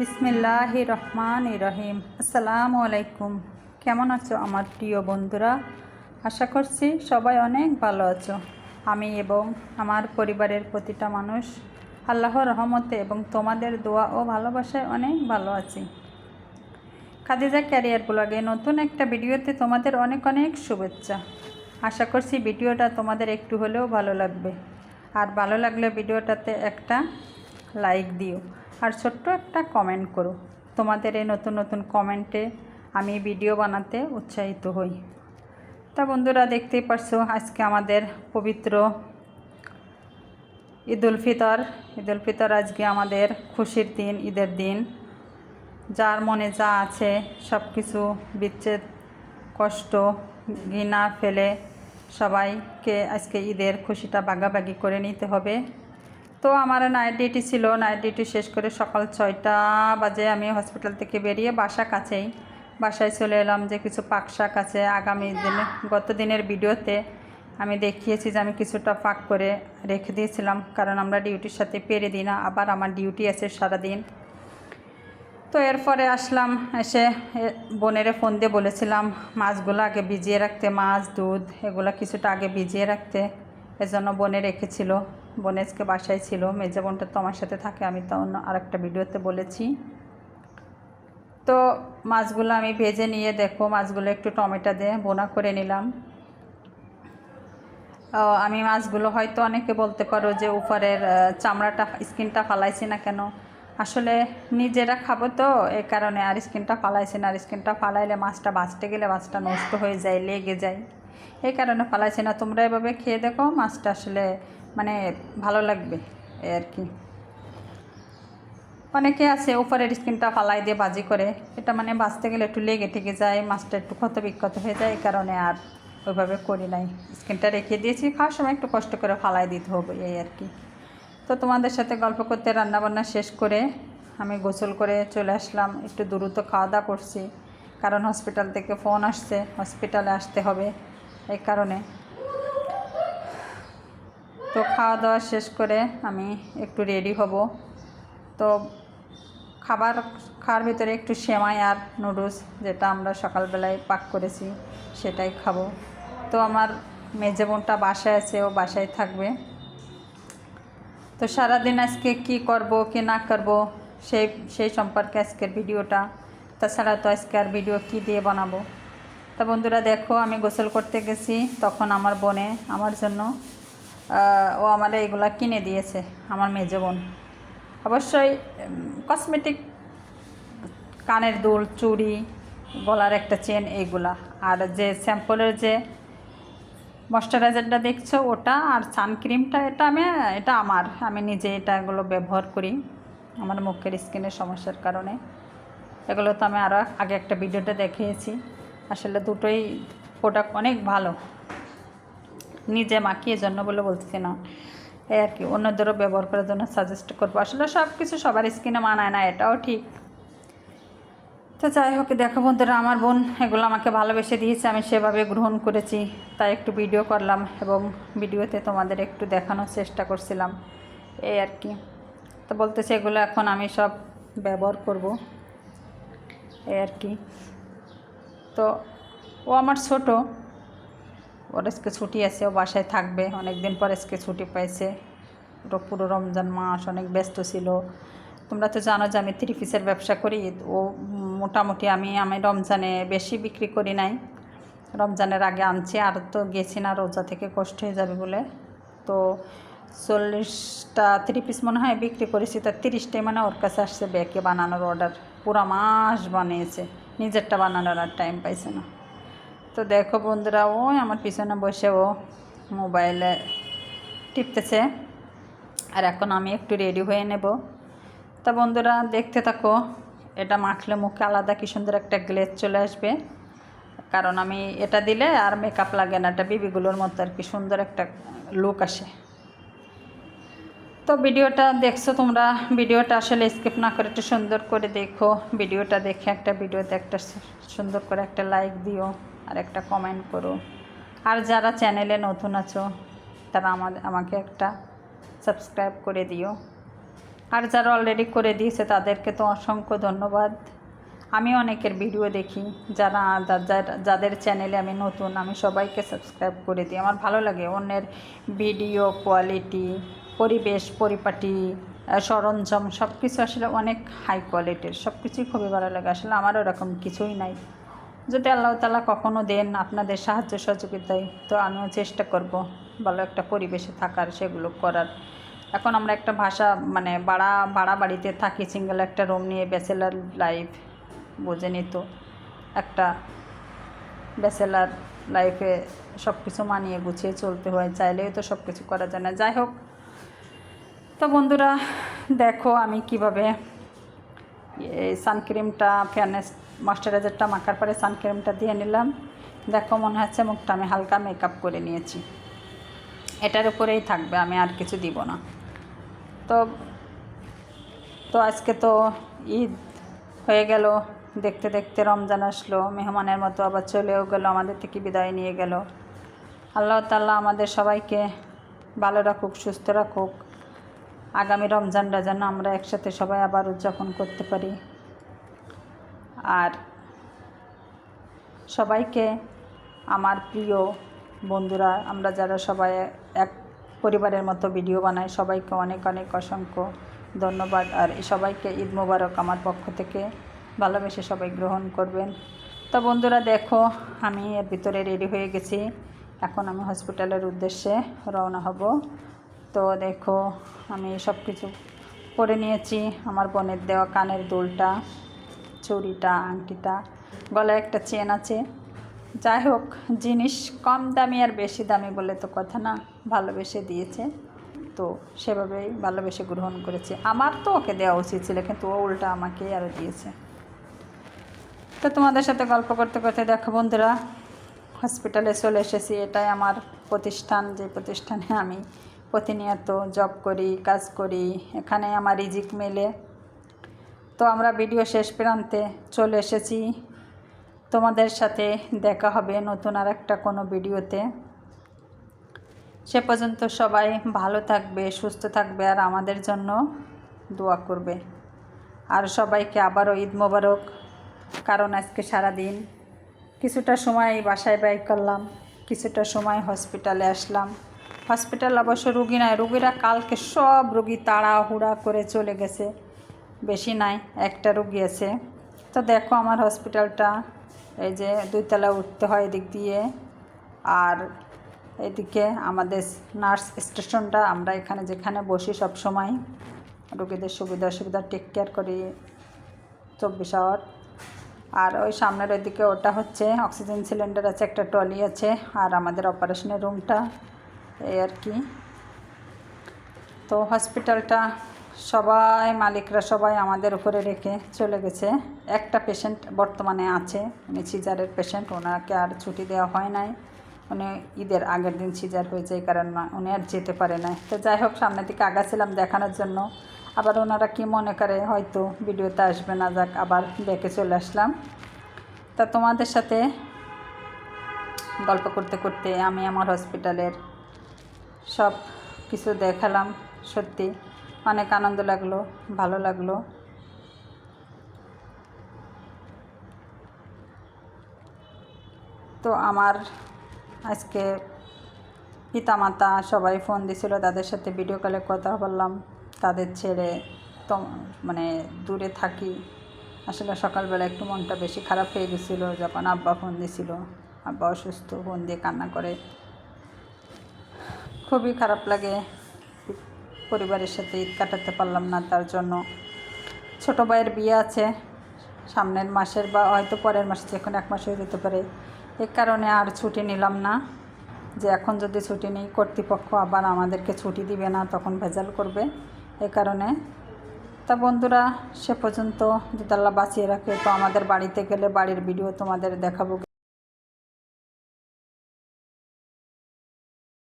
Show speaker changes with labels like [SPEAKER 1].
[SPEAKER 1] বিসমিল্লাহ রহমান রহিম। আসসালামু আলাইকুম। কেমন আছো আমার প্রিয় বন্ধুরা? আশা করছি সবাই অনেক ভালো আছো। আমি এবং আমার পরিবারের প্রতিটা মানুষ আল্লাহর রহমতে এবং তোমাদের দোয়া ও ভালোবাসায় অনেক ভালো আছি। খাদিজা ক্যারিয়ার ব্লগে নতুন একটা ভিডিওতে তোমাদের অনেক অনেক শুভেচ্ছা। আশা করছি ভিডিওটা তোমাদের একটু হলেও ভালো লাগবে। আর ভালো লাগলে ভিডিওটাতে একটা লাইক দিও। আর ছোট্ট একটা কমেন্ট করো। তোমাদের এই নতুন নতুন কমেন্টে আমি ভিডিও বানাতে উৎসাহিত হই। তা বন্ধুরা দেখতেই পারছ, আজকে আমাদের পবিত্র ঈদ উল ফিতর। ঈদ উল ফিতর আজকে আমাদের খুশির দিন, ঈদের দিন। যার মনে যা আছে সব কিছু বিচ্ছেদ, কষ্ট, ঘৃণা ফেলে সবাইকে আজকে ঈদের খুশিটা বাগাবাগি করে নিতে হবে। তো আমার নাইট ডিউটি ছিল নাইট ডিউটি শেষ করে সকাল ছয়টা বাজে আমি হসপিটাল থেকে বেরিয়ে বাসা কাছেই বাসায় চলে এলাম যে কিছু পাক শাক আছে। আগামী দিনে, গত দিনের ভিডিওতে আমি দেখিয়েছি যে আমি কিছুটা পাক করে রেখে দিয়েছিলাম, কারণ আমরা ডিউটির সাথে পেরে দিই না, আবার আমার ডিউটি আছে সারাদিন। তো এরপরে আসলাম, এসে বোনেরে ফোন দিয়ে বলেছিলাম, মাছগুলো আগে ভিজিয়ে রাখতে, মাছ, দুধ, এগুলো কিছুটা আগে ভিজিয়ে রাখতে। এজন্য বনে রেখেছিল। বোন আজকে বাসায় ছিল, মেজা বোনটা তো আমার সাথে থাকে, আমি তো অন্য আরেকটা ভিডিওতে বলেছি। তো মাছগুলো আমি ভেজে নিয়ে দেখো, মাছগুলো একটু টমেটো দিয়ে বোনা করে নিলাম। আমি মাছগুলো হয়তো অনেকে বলতে পারো যে উপরের চামড়াটা, স্কিনটা ফালাইছি না কেন? আসলে নিজেরা খাব তো এই কারণে আর স্কিনটা ফালাইছি না। আর স্কিনটা ফালাইলে মাছটা বাঁচতে গেলে মাছটা নষ্ট হয়ে যায়, লেগে যায়। এই কারণে ফালাইছি না। তোমরা এভাবে খেয়ে দেখো, মাছটা আসলে ভালো লাগবে, এই আর কি। অনেকে আছে উপরের স্কিনটা ফালাই দিয়ে বাজি করে, এটা মানে বাঁচতে গেলে একটু লেগে টেগে যায়, মাছটা একটু ক্ষত বিক্ষত হয়ে যায়, এই কারণে আর ওইভাবে করি নাই। স্কিনটা রেখে দিয়েছি, খাওয়ার সময় একটু কষ্ট করে ফালাই দিতে হবে, এই আর কি। তো তোমাদের সাথে গল্প করতে, রান্নাবান্না শেষ করে আমি গোসল করে চলে আসলাম, একটু দ্রুত খাওয়া দাওয়া করছি। কারণ হসপিটাল থেকে ফোন আসছে হসপিটালে আসতে হবে, এই কারণে। তো খাওয়া দাওয়া শেষ করে আমি একটু রেডি হব। তো খাবার খাওয়ার ভিতরে একটু সেমাই আর নুডলস যেটা আমরা সকালবেলায় পাক করেছি সেটাই খাব। তো আমার মেজে বোনটা বাসায় আছে, ও বাসায় থাকবে। তো সারাদিন আজকে কি করব, কি না করব সেই সেই সম্পর্কে আজকের ভিডিওটা। তাছাড়া তো আজকে আর ভিডিও কী দিয়ে বানাবো? তা বন্ধুরা দেখো, আমি গোসল করতে গেছি তখন আমার বোনে আমার জন্য ও আমার এগুলা কিনে দিয়েছে, আমার মেজো বোন। অবশ্যই কসমেটিক কানের দুল, চুড়ি, গলার একটা চেন এইগুলা আর যে স্যাম্পলের যে ময়শ্চারাইজারটা দেখছ, ওটা আর সানক্রিমটা এটা আমি, এটা আমার। আমি নিজে এটা এগুলো ব্যবহার করি, আমার মুখের স্কিনের সমস্যার কারণে। এগুলো তো আমি আরও আগে একটা ভিডিওটা দেখিয়েছি। আসলে দুটোই প্রোডাক্ট অনেক ভালো। নিজে মাখিয়ে জন্য বলে বলছি না। এই আর কি, অন্যদেরও ব্যবহার করার জন্য সাজেস্ট করব। আসলে সব কিছু সবার স্কিনে মানায় না, এটাও ঠিক। তো যাই হোক, দেখো বন্ধুরা, আমার বোন এগুলো আমাকে ভালোবেসে দিয়েছে, আমি সেভাবে গ্রহণ করেছি, তাই একটু ভিডিও করলাম এবং ভিডিওতে তোমাদের একটু দেখানোর চেষ্টা করছিলাম। এই আর কি। তো বলতেছে এগুলো এখন আমি সব ব্যবহার করব। এই আর কি। তো ও আমার ছোট ওর আজকে ছুটি আছে, ও বাসায় থাকবে। অনেক দিন পর আজকে ছুটি পাইছে। ওটা পুরো রমজান মাস অনেক ব্যস্ত ছিল। তোমরা তো জানো যে আমি থ্রি পিসের ব্যবসা করি। ও মোটামুটি আমি আমি রমজানে বেশি বিক্রি করি নাই। রমজানের আগে আনছি, আর তো গেছি না, রোজা থেকে কষ্ট হয়ে যাবে বলে। তো চল্লিশটা থ্রি পিস মনে হয় বিক্রি করেছি তার তিরিশটাই মানে ওর কাছে আসছে ব্যাগে বানানোর অর্ডার পুরা মাস বানিয়েছে। নিজেরটা বানানোর আর টাইম পাইছে না। তো দেখো বন্ধুরা, ওই আমার পিছনে বসে ও মোবাইলে টিপতেছে। আর এখন আমি একটু রেডি হয়ে নেব। তা বন্ধুরা, দেখতে থাকো, এটা মাখলে মুখে আলাদা কি সুন্দর একটা গ্লেজ চলে আসবে। কারণ আমি এটা দিলে আর মেকআপ লাগে না, এটা বিবিগুলোর মতো আর কি সুন্দর একটা লুক আসে। তো ভিডিওটা দেখছ তোমরা, ভিডিওটা আসলে স্কিপ না করে একটু সুন্দর করে দেখো। ভিডিওটা দেখে একটা ভিডিওতে একটা সুন্দর করে একটা লাইক দিও। আর একটা কমেন্ট করো। আর যারা চ্যানেলে নতুন আছো, তারা আমাদের আমাকে একটা সাবস্ক্রাইব করে দিও। আর যারা অলরেডি করে দিয়েছে, তাদেরকে তো অসংখ্য ধন্যবাদ। আমি অনেকের ভিডিও দেখি, যারা যাদের চ্যানেলে আমি নতুন, আমি সবাইকে সাবস্ক্রাইব করে দিই। আমার ভালো লাগে অন্যের ভিডিও কোয়ালিটি পরিবেশ, পরিপাটি সরঞ্জাম সব কিছু আসলে অনেক হাই কোয়ালিটির সব কিছুই খুবই ভালো লাগে। আসলে আমার ওরকম কিছুই নাই। যদি আল্লাহ তালা কখনো দেন আপনাদের সাহায্য সহযোগিতায়, তো আমিও চেষ্টা করব ভালো একটা পরিবেশে থাকার, সেগুলো করার। এখন আমরা একটা ভাষা মানে বাড়া ভাড়া বাড়িতে থাকি সিঙ্গেল একটা রুম নিয়ে ব্যাচেলার লাইফ বোঝেনি তো। একটা ব্যাচেলার লাইফে সব কিছু মানিয়ে গুছিয়ে চলতে হয়, চাইলেও তো সব কিছু করা যায় না। যাই হোক, তো বন্ধুরা, দেখো আমি কীভাবে এই সানক্রিমটা ফেয়ারনেস ময়শ্চারাইজারটা মাখার পরে সানক্রিমটা দিয়ে নিলাম। দেখো, মনে হচ্ছে মুখটা আমি হালকা মেকআপ করে নিয়েছি। এটার উপরেই থাকবে, আমি আর কিছু দিব না। তো তো আজকে তো ঈদ হয়ে গেল। দেখতে দেখতে রমজান আসলো, মেহমানের মতো আবার চলেও গেল, আমাদের থেকে বিদায় নিয়ে গেল। আল্লাহ তাল্লাহ আমাদের সবাইকে ভালো রাখুক, সুস্থ রাখুক। আগামী রমজানটা যেন আমরা একসাথে সবাই আবার উদযাপন করতে পারি। আর সবাইকে আমার প্রিয় বন্ধুরা, আমরা যারা সবাই এক পরিবারের মতো ভিডিও বানাই, সবাইকে অনেক অনেক অসংখ্য ধন্যবাদ। আর সবাইকে ঈদ মোবারক আমার পক্ষ থেকে ভালোবেসে সবাই গ্রহণ করবেন। তো বন্ধুরা, দেখো, আমি এর ভিতরে রেডি হয়ে গেছি। এখন আমি হসপিটালের উদ্দেশ্যে রওনা হব। তো দেখো, আমি সব কিছু পরে নিয়েছি। আমার বোনের দেওয়া কানের দুলটা। চুড়িটা, আংটিটা, গলায় একটা চেন আছে। যাই হোক, জিনিস কম দামি আর বেশি দামি বলে তো কথা না, ভালোবেসে দিয়েছে। তো সেভাবেই ভালোবেসে গ্রহণ করেছে। আমার তো ওকে দেওয়া উচিত ছিল, কিন্তু ও উল্টা আমাকেই আরও দিয়েছে। তো তোমাদের সাথে গল্প করতে করতে দেখো বন্ধুরা, হসপিটালে চলে এসেছি। এটাই আমার প্রতিষ্ঠান, যে প্রতিষ্ঠানে আমি প্রতিনিয়ত জব করি, কাজ করি। এখানে আমার রিজিক মেলে। তো আমরা ভিডিও শেষ প্রান্তে চলে এসেছি। তোমাদের সাথে দেখা হবে নতুন আর একটা কোনো ভিডিওতে। সে পর্যন্ত সবাই ভালো থাকবে, সুস্থ থাকবে আর আমাদের জন্য দোয়া করবে। আর সবাইকে আবারও ঈদ মোবারক, কারণ আজকে সারাদিন কিছুটা সময় বাসায় ব্যয় করলাম, কিছুটা সময় হসপিটালে আসলাম। হসপিটাল অবশ্য রুগী নয়, রুগীরা কালকে সব রুগী তাড়াহুড়া করে চলে গেছে। বেশি নাই, একটা রুগী আছে তো দেখো আমার হসপিটালটা, এই যে দুইতলা উঠতে হয় এদিক দিয়ে। আর এদিকে আমাদের নার্স স্টেশনটা, আমরা এখানে যেখানে বসি সব সময় রোগীদের সুবিধা অসুবিধা টেক কেয়ার করি চব্বিশ আওয়ার। আর ওই সামনের ওইদিকে ওটা হচ্ছে, অক্সিজেন সিলিন্ডার আছে, একটা ট্রলি আছে, আর আমাদের অপারেশনের রুমটা, এই আর কি। তো হসপিটালটা সবাই, মালিকরা সবাই আমাদের উপরে রেখে চলে গেছে। একটা পেশেন্ট বর্তমানে আছে, উনি সিজারের পেশেন্ট ওনাকে আর ছুটি দেওয়া হয় নাই। উনি ঈদের আগের দিন সিজার হয়ে যায় কারণ উনি আর যেতে পারে না তো যাই হোক, সামনের দিকে আগাছিলাম দেখানোর জন্য। আবার ওনারা কি মনে করে, হয়তো ভিডিওতে আসবে না, যাক, আবার বেঁকে চলে আসলাম। তা তোমাদের সাথে গল্প করতে করতে আমি আমার হসপিটালের সব কিছু দেখালাম, সত্যি। অনেক আনন্দ লাগল, ভালো লাগল। তো আমার আজকে পিতামাতা সবাই ফোন দিছিল, তাদের সাথে ভিডিও কলে কথা বললাম। তাদের ছেড়ে তো মানে দূরে থাকি। আসলে সকালবেলা একটু মনটা বেশি খারাপ হয়ে গেছিল, যখন আব্বা ফোন দিছিল। আব্বা অসুস্থ, ফোন দিয়ে কান্না করে। খুবই খারাপ লাগে। পরিবারের সাথে ঈদ কাটাতে পারলাম না তার জন্য। ছোটো ভাইয়ের বিয়ে আছে। সামনের মাসের বা হয়তো পরের মাসে, যে কোনো এক মাস হয়ে যেতে পারে। এ কারণে আর ছুটি নিলাম না। যে এখন যদি ছুটি নিই, কর্তৃপক্ষ আবার আমাদেরকে ছুটি দিবে না, তখন ভেজাল করবে। এ কারণে। তা বন্ধুরা, সে পর্যন্ত যদি আল্লাহ বাঁচিয়ে রাখে, তো আমাদের বাড়িতে গেলে বাড়ির ভিডিও তোমাদের দেখাবো।